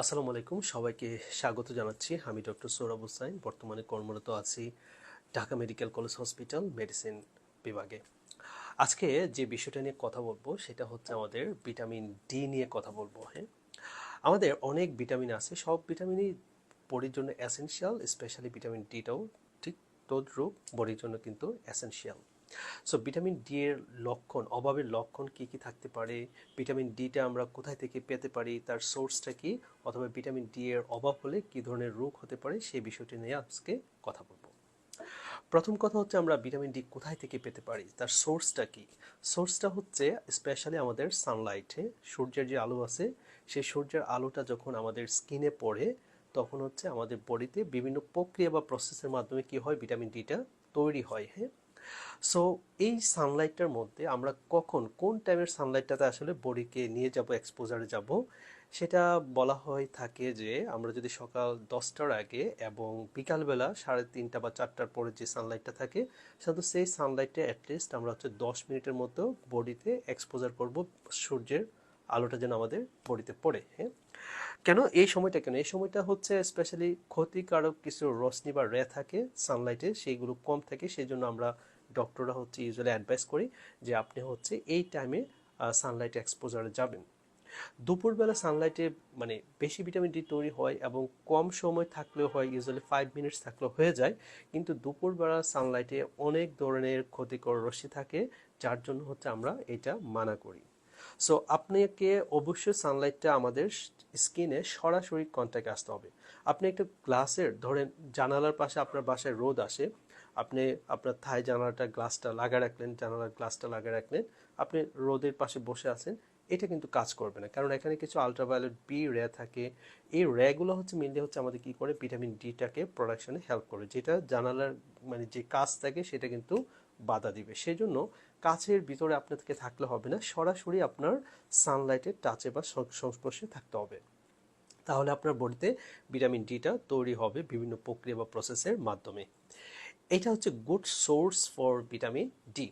আসসালামু আলাইকুম, সবাইকে স্বাগত জানাচ্ছি। আমি ডক্টর সৌরভ হুসাইন বর্তমানে কর্মরত আছি Dhaka medical college hospital medicine বিভাগে। আজকে যে বিষয়টা নিয়ে কথা বলব, সেটা হচ্ছে আমাদের ভিটামিন ডি নিয়ে কথা বলব হ্যাঁ? আমাদের অনেক ভিটামিন আছে, সব ভিটামিনই বডির জন্য এসেনশিয়াল স্পেশালি ভিটামিন ডিটাও ঠিক তদ্রূপ বডির জন্য কিন্তু এসেনশিয়াল সো ভিটামিন ডি এর লক্ষণ, অভাবের লক্ষণ কি কি থাকতে পারে? ভিটামিন ডিটা আমরা কোথায় থেকে পেতে পারি? তার সোর্সটা কি? অথবা ভিটামিন ডি এর অভাব হলে কি ধরনের রোগ হতে পারে? সেই বিষয়টি নিয়ে আজকে কথা বলব। প্রথম কথা হচ্ছে আমরা ভিটামিন ডি কোথায় থেকে পেতে পারি? তার সোর্সটা কি? সোর্সটা হচ্ছে স্পেশালি আমাদের সানলাইটে সূর্যের যে আলো আছে সেই সূর্যের আলোটা যখন আমাদের স্কিনে পড়ে, তখন হচ্ছে আমাদের বডিতে বিভিন্ন প্রক্রিয়া বা প্রসেসের মাধ্যমে কি হয়? ভিটামিন ডিটা তৈরি হয় হ্যাঁ? সো এই সানলাইটটার মধ্যে আমরা কখন, কোন টাইমের সানলাইটটাতে আসলে বডিকে নিয়ে যাব এক্সপোজারে যাব, সেটা বলা হয় থাকে যে, আমরা যদি সকাল দশটার আগে এবং বিকালবেলা সাড়ে তিনটা বা চারটার পরে যে সানলাইটটা থাকে সাধারণত সেই সানলাইটটা অ্যাটলিস্ট আমরা হচ্ছে দশ মিনিটের মতো বডিতে এক্সপোজার করব, সূর্যের আলোটা যেন আমাদের বডিতে পড়ে হ্যাঁ? কেন এই সময়টা কেন? এই সময়টা হচ্ছে স্পেশালি ক্ষতিকারক কিছু রশ্মি বা রে থাকে সানলাইটে সেইগুলো কম থাকে সেই জন্য আমরা ডক্টররা হচ্ছে ইউজুয়ালি অ্যাডভাইস করি যে আপনি হচ্ছে এই টাইমে সানলাইট এক্সপোজারে যাবেন। দুপুরবেলা সানলাইটে মানে বেশি ভিটামিন ডি তৈরি হয় এবং কম সময় থাকলেও হয় ইউজুয়ালি ফাইভ মিনিটস থাকলেও হয়ে যায়, কিন্তু দুপুরবেলা সানলাইটে অনেক ধরনের ক্ষতিকর রশ্মি থাকে, যার জন্য হচ্ছে আমরা এটা মানা করি। সো আপনাকে অবশ্যই সানলাইটটা আমাদের স্কিনে সরাসরি কন্ট্যাক্ট আসতে হবে। আপনি একটা গ্লাসের ধরেন জানালার পাশে আপনার বাসায় রোদ আসে, আপনি আপনার থাই জানালাটা গ্লাসটা লাগা রাখলেন, জানালার গ্লাসটা লাগা রাখলেন, আপনি রোদের পাশে বসে আছেন, এটা কিন্তু কাজ করবে না। কারণ এখানে কিছু আলট্রাভায়োলেট বি রে থাকে। এই রেগুলো হচ্ছে মেনলি হচ্ছে আমাদের কি করে? ভিটামিন ডিটাকে প্রোডাকশনে হেল্প করে। যেটা জানালার মানে যে কাজ থাকে, সেটা কিন্তু বাধা দিবে। সেই জন্য কাছের ভিতরে আপনাকে থাকলে হবে না, সরাসরি আপনার সানলাইটের টাচে বা সংস্পর্শে থাকতে হবে। তাহলে আপনার বডিতে ভিটামিন ডিটা তৈরি হবে বিভিন্ন প্রক্রিয়া বা প্রসেসের মাধ্যমে। এটা হচ্ছে good source for vitamin D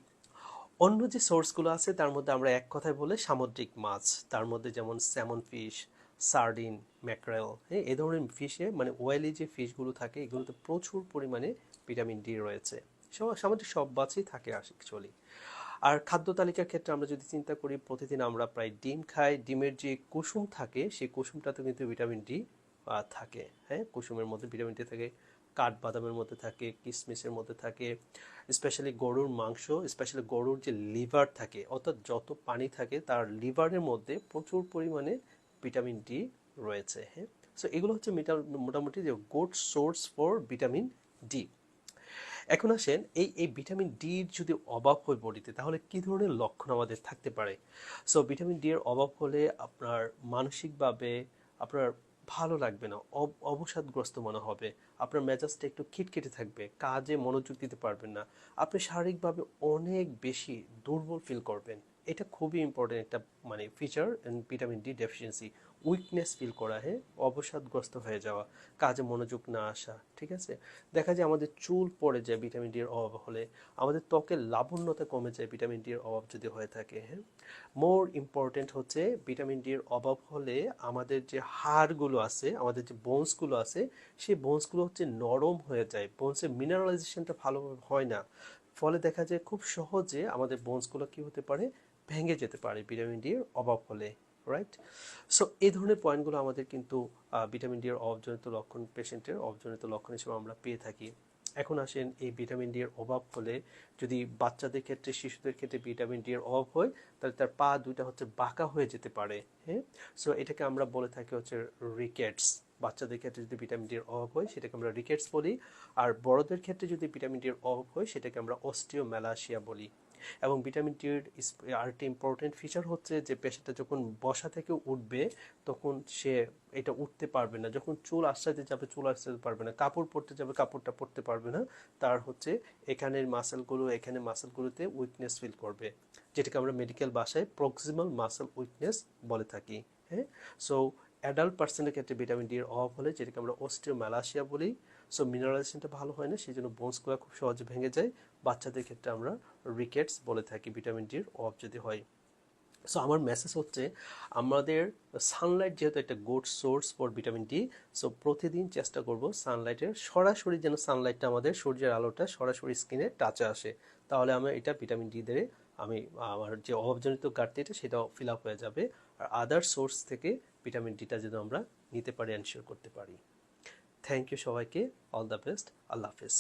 অন্য যে সোর্সগুলো আছে, তার মধ্যে আমরা এক কথায় বলে সামুদ্রিক মাছ, তার মধ্যে যেমন স্যামন ফিশ সার্ডিন ম্যাকরেল হ্যাঁ এ ধরনের ফিশে মানে ওয়েলি যে ফিশগুলো থাকে, এগুলোতে প্রচুর পরিমাণে ভিটামিন ডি রয়েছে। সামুদ্রিক সব মাছই থাকে অ্যাকচুয়ালি আর খাদ্য তালিকার ক্ষেত্রে আমরা যদি চিন্তা করি, প্রতিদিন আমরা প্রায় ডিম খাই। ডিমের যে কুসুম থাকে, সেই কুসুমটাতে কিন্তু ভিটামিন ডি থাকে হ্যাঁ? কুসুমের মধ্যে ভিটামিন ডি থাকে, কাঠবাদামের মধ্যে থাকে কিশমিশের মধ্যে থাকে স্পেশালি গরুর মাংস স্পেশালি গরুর যে লিভার থাকে, অর্থাৎ যত পানি থাকে, তার লিভারের মধ্যে প্রচুর পরিমাণে ভিটামিন ডি রয়েছে হ্যাঁ? সো এগুলো হচ্ছে মোটামুটি যে good source for vitamin D এখন আসেন এই এই ভিটামিন ডির যদি অভাব হয় বডিতে, তাহলে কি ধরনের লক্ষণ আমাদের থাকতে পারে? সো ভিটামিন ডি এর অভাব হলে আপনার মানসিকভাবে আপনার ভালো লাগবে না অবসাদগ্রস্ত মনে হবে, আপনার মেজাজটা একটু খিটখিটে থাকবে, কাজে মনোযোগ দিতে পারবেন না, আপনি শারীরিকভাবে অনেক বেশি দুর্বল ফিল করবেন। এটা খুবই ইম্পর্টেন্ট একটা মানে feature vitamin D deficiency weakness feel করা হ্যাঁ? অবসাদগ্রস্ত হয়ে যাওয়া, কাজে মনোযোগ না আসা, ঠিক আছে? দেখা যায় আমাদের চুল পড়ে যায় ভিটামিন ডি এর অভাব হলে, আমাদের ত্বকের লাবণ্যতা কমে যায় ভিটামিন ডি এর অভাব যদি হয়ে থাকে হ্যাঁ? মোর ইম্পর্টেন্ট হচ্ছে ভিটামিন ডি এর অভাব হলে আমাদের যে হাড়গুলো আছে, আমাদের যে বোনসগুলো আছে, সেই বোনসগুলো হচ্ছে নরম হয়ে যায় বোনসের মিনারেলাইজেশনটা ভালোভাবে হয় না। ফলে দেখা যায় খুব সহজে আমাদের বোনসগুলো কি হতে পারে? ভেঙে যেতে পারে ভিটামিন ডি এর অভাব হলে। রাইট সো এই ধরনের পয়েন্টগুলো আমাদের কিন্তু ভিটামিন ডি এর অভাবজনিত লক্ষণ পেশেন্টের অভাবজনিত লক্ষণ হিসেবে আমরা পেয়ে থাকি। এখন আসেন এই ভিটামিন ডি এর অভাব হলে যদি বাচ্চাদের ক্ষেত্রে, শিশুদের ক্ষেত্রে ভিটামিন ডি এর অভাব হয়, তাহলে তার পা দুইটা হচ্ছে বাঁকা হয়ে যেতে পারে হ্যাঁ? সো এটাকে আমরা বলে থাকি হচ্ছে রিকেটস বাচ্চাদের ক্ষেত্রে যদি ভিটামিন ডি এর অভাব হয়, সেটাকে আমরা রিকেটস বলি। আর বড়দের ক্ষেত্রে যদি ভিটামিন ডি এর অভাব হয়, সেটাকে আমরা অস্টিওম্যালাসিয়া বলি। এবং ভিটামিন ডির আরেকটি ইম্পর্টেন্ট ফিচার হচ্ছে যে পেশাটা যখন বসা থেকে উঠবে, তখন সে এটা উঠতে পারবে না। যখন চুল আশ্রাইতে যাবে, চুল আশ্রাইতে পারবে না। কাপড় পরতে যাবে, কাপড়টা পরতে পারবে না। তার হচ্ছে এখানের মাসেলগুলো এখানে মাসেলগুলোতে উইকনেস ফিল করবে। যেটাকে আমরা মেডিকেল ভাষায় প্রক্সিমাল মাসেল উইকনেস বলে থাকি হ্যাঁ? সো অ্যাডাল্ট পার্সনের ক্ষেত্রে ভিটামিন ডি এর অভাব হলে যেটাকে আমরা অস্টিওম্যালাসিয়া বলি সো মিনারেলাইজেশনটা ভালো হয় না সেই জন্য বোনসগুলো খুব সহজে ভেঙে যায়। বাচ্চাদের ক্ষেত্রে আমরা রিকেটস বলে থাকি ভিটামিন ডির অভাব যদি হয়। সো আমার মেসেজ হচ্ছে, আমাদের সানলাইট যেহেতু একটা good source for vitamin D so প্রতিদিন চেষ্টা করব সানলাইটের সরাসরি যেন সানলাইটটা আমাদের সূর্যের আলোটা সরাসরি স্কিনে টাচে আসে। তাহলে আমরা এটা ভিটামিন ডি দিয়ে আমি, আমার যে অভাবজনিত ঘাটতিটা সেটাও ফিল আপ হয়ে যাবে। আর আদার সোর্স থেকে ভিটামিন ডিটা যেন আমরা নিতে পারি এনশিওর করতে পারি। থ্যাংক ইউ সবাইকে অল দ্য বেস্ট আল্লাহ হাফেজ।